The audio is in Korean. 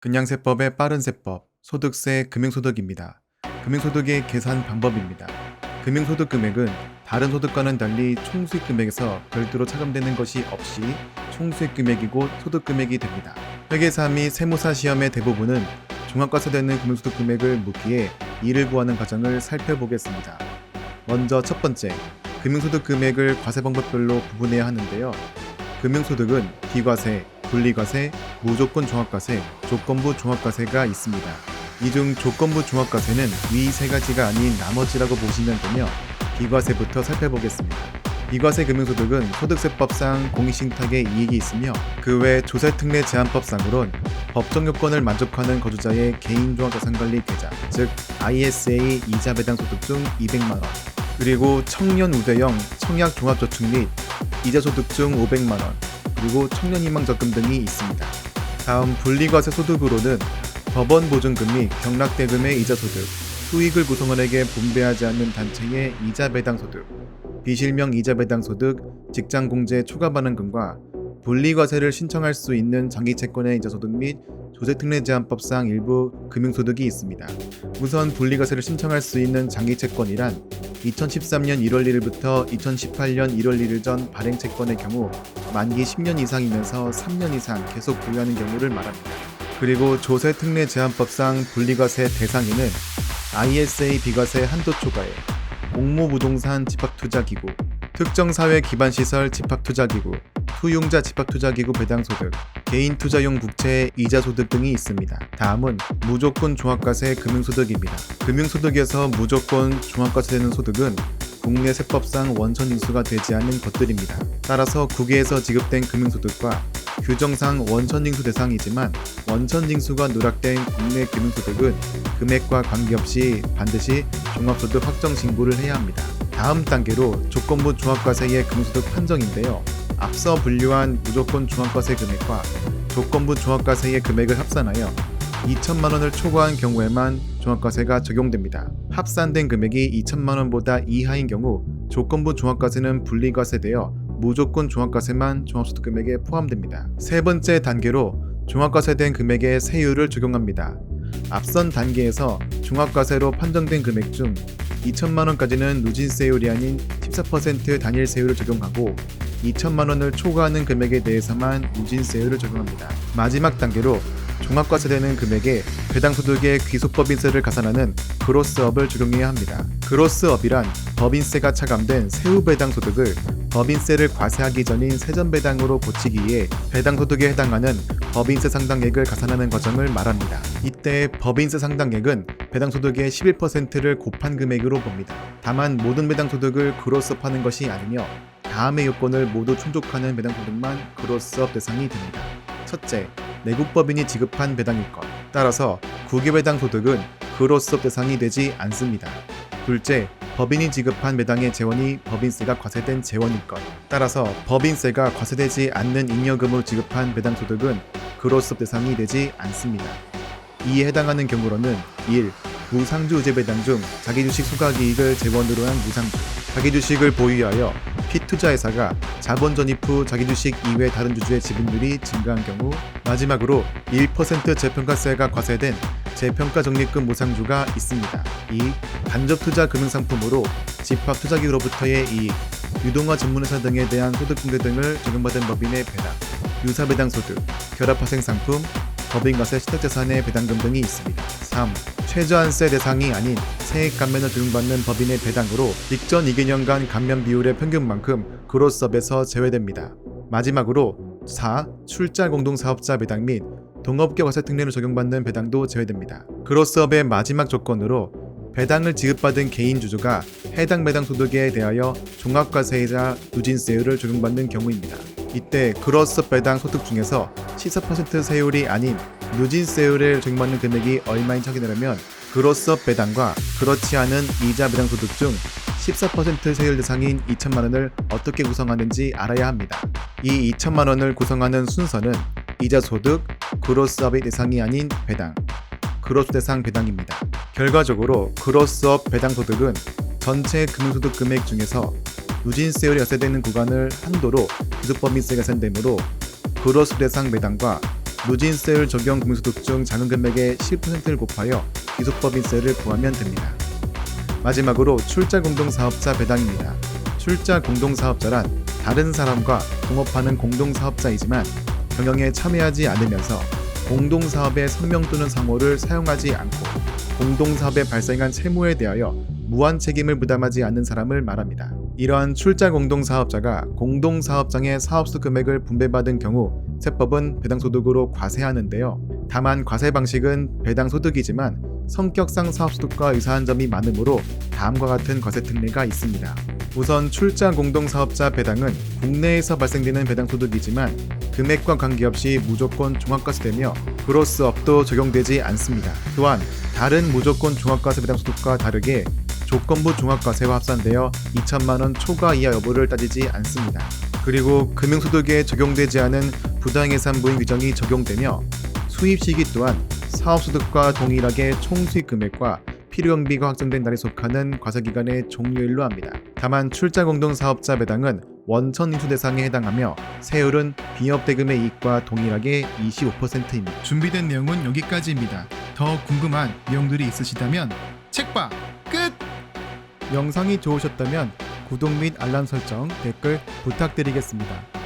그냥세법의 빠른 세법, 소득세, 금융소득입니다. 금융소득의 계산 방법입니다. 금융소득 금액은 다른 소득과는 달리 총수익 금액에서 별도로 차감되는 것이 없이 총수익 금액이고 소득 금액이 됩니다. 회계사 및 세무사 시험의 대부분은 종합과세되는 금융소득 금액을 묻기에 이를 구하는 과정을 살펴보겠습니다. 먼저 첫 번째, 금융소득 금액을 과세 방법별로 구분해야 하는데요. 금융소득은 비과세, 분리과세, 무조건 종합과세, 조건부 종합과세가 있습니다. 이 중 조건부 종합과세는 위 세 가지가 아닌 나머지라고 보시면 되며 비과세부터 살펴보겠습니다. 비과세 금융소득은 소득세법상 공익신탁의 이익이 있으며 그 외 조세특례 제한법상으론 법정 요건을 만족하는 거주자의 개인종합자산관리 계좌, 즉 ISA 이자 배당 소득 중 200만 원, 그리고 청년 우대형 청약 종합저축 및 이자 소득 중 500만 원, 그리고 청년희망적금 등이 있습니다. 다음 분리과세 소득으로는 법원 보증금 및 경락대금의 이자 소득, 수익을 구성원에게 분배하지 않는 단체의 이자 배당 소득, 비실명 이자 배당 소득, 직장 공제 초과 반응금과 분리과세를 신청할 수 있는 장기 채권의 이자 소득 및 조세특례 제한법상 일부 금융소득이 있습니다. 우선 분리과세를 신청할 수 있는 장기 채권이란 2013년 1월 1일부터 2018년 1월 1일 전 발행 채권의 경우 만기 10년 이상이면서 3년 이상 계속 보유하는 경우를 말합니다. 그리고 조세 특례 제한법상 분리과세 대상에는 ISA 비과세 한도 초과에 공모부동산 집합투자기구, 특정사회 기반시설 집합투자기구, 투용자 집합투자기구 배당소득, 개인 투자용 국채 이자 소득 등이 있습니다. 다음은 무조건 종합과세 금융소득입니다. 금융소득에서 무조건 종합과세되는 소득은 국내 세법상 원천징수가 되지 않는 것들입니다. 따라서 국외에서 지급된 금융소득과 규정상 원천징수 대상이지만 원천징수가 누락된 국내 금융소득은 금액과 관계없이 반드시 종합소득 확정 신고를 해야 합니다. 다음 단계로 조건부 종합과세의 금융소득 판정인데요. 앞서 분류한 무조건 종합과세 금액과 조건부 종합과세의 금액을 합산하여 2천만 원을 초과한 경우에만 종합과세가 적용됩니다. 합산된 금액이 2천만 원보다 이하인 경우 조건부 종합과세는 분리과세되어 무조건 종합과세만 종합소득 금액에 포함됩니다. 세 번째 단계로 종합과세된 금액에 세율을 적용합니다. 앞선 단계에서 종합과세로 판정된 금액 중 2천만 원까지는 누진세율이 아닌 14% 단일세율을 적용하고 2천만 원을 초과하는 금액에 대해서만 누진세율을 적용합니다. 마지막 단계로 종합과세되는 금액에 배당 소득의 귀속법인세를 가산하는 그로스업을 적용해야 합니다. 그로스업이란 법인세가 차감된 세후 배당 소득을 법인세를 과세하기 전인 세전 배당으로 고치기에 배당 소득에 해당하는 법인세 상당액을 가산하는 과정을 말합니다. 이때 법인세 상당액은 배당 소득의 11%를 곱한 금액으로 봅니다. 다만 모든 배당 소득을 그로스업하는 것이 아니며 다음의 요건을 모두 충족하는 배당 소득만 그로스업 대상이 됩니다. 첫째, 내국법인이 지급한 배당일것. 따라서 국유배당 소득은 그로스업 대상이 되지 않습니다. 둘째, 법인이 지급한 배당의 재원이 법인세가 과세된 재원일 것. 따라서 법인세가 과세되지 않는 잉여금으로 지급한 배당 소득은 그로스업 대상이 되지 않습니다. 이에 해당하는 경우로는 1. 무상주 의제 배당 중 자기 주식 소각 이익을 재원으로 한 무상주 자기 주식을 보유하여 피투자회사가 자본 전입 후 자기 주식 이외 다른 주주의 지분율이 증가한 경우 마지막으로 1% 재평가세가 과세된 재평가 적립금 무상주가 있습니다. 2. 간접 투자 금융상품으로 집합 투자기로부터의 이익, 유동화 전문회사 등에 대한 소득 공개 등을 적용받은 법인의 배당, 유사 배당 소득, 결합 파생 상품, 법인과세 시탁자산의 배당금 등이 있습니다. 3. 최저한세 대상이 아닌 세액 감면을 적용받는 법인의 배당으로 익전 2개년간 감면 비율의 평균만큼 그로스업에서 제외됩니다. 마지막으로 4. 출자 공동사업자 배당 및 동업계 과세 특례를 적용받는 배당도 제외됩니다. 그로스업의 마지막 조건으로 배당을 지급받은 개인 주주가 해당 배당 소득에 대하여 종합과세이자 누진세율을 적용받는 경우입니다. 이때 그로스업 배당 소득 중에서 14% 세율이 아닌 누진세율을 적용받는 금액이 얼마인지 확인하려면 그로스업 배당과 그렇지 않은 이자 배당 소득 중 14% 세율 대상인 2천만 원을 어떻게 구성하는지 알아야 합니다. 이 2천만 원을 구성하는 순서는 이자 소득, 그로스업의 대상이 아닌 배당, 그로스 대상 배당입니다. 결과적으로 그로스업 배당 소득은 전체 금융소득 금액 중에서 누진세율이 약세되는 구간을 한도로 기술법인세가 산되므로 그로스 대상 배당과 누진세율 적용 금융소득 중 작은 금액의 10%를 곱하여 기속법인세를 부하면 됩니다. 마지막으로 출자 공동사업자 배당입니다. 출자 공동사업자란 다른 사람과 동업하는 공동사업자이지만 경영에 참여하지 않으면서 공동사업의 성명 또는 상호를 사용하지 않고 공동사업에 발생한 채무에 대하여 무한 책임을 부담하지 않는 사람을 말합니다. 이러한 출자 공동사업자가 공동사업장의 사업소 금액을 분배받은 경우 세법은 배당소득으로 과세하는데요. 다만 과세 방식은 배당소득이지만 성격상 사업소득과 유사한 점이 많으므로 다음과 같은 과세 특례가 있습니다. 우선 출자 공동사업자 배당은 국내에서 발생되는 배당소득이지만 금액과 관계없이 무조건 종합과세되며 그로스업도 적용되지 않습니다. 또한 다른 무조건 종합과세 배당소득과 다르게 조건부 종합과세와 합산되어 2천만 원 초과 이하 여부를 따지지 않습니다. 그리고 금융소득에 적용되지 않은 부당예산부인 규정이 적용되며 수입 시기 또한 사업소득과 동일하게 총수익 금액과 필요경비가 확정된 날에 속하는 과세기간의 종료일로 합니다. 다만 출자 공동사업자 배당은 원천 인수 대상에 해당하며 세율은 비업대금의 이익과 동일하게 25%입니다. 준비된 내용은 여기까지입니다. 더 궁금한 내용들이 있으시다면 끝! 영상이 좋으셨다면 구독 및 알람 설정, 댓글 부탁드리겠습니다.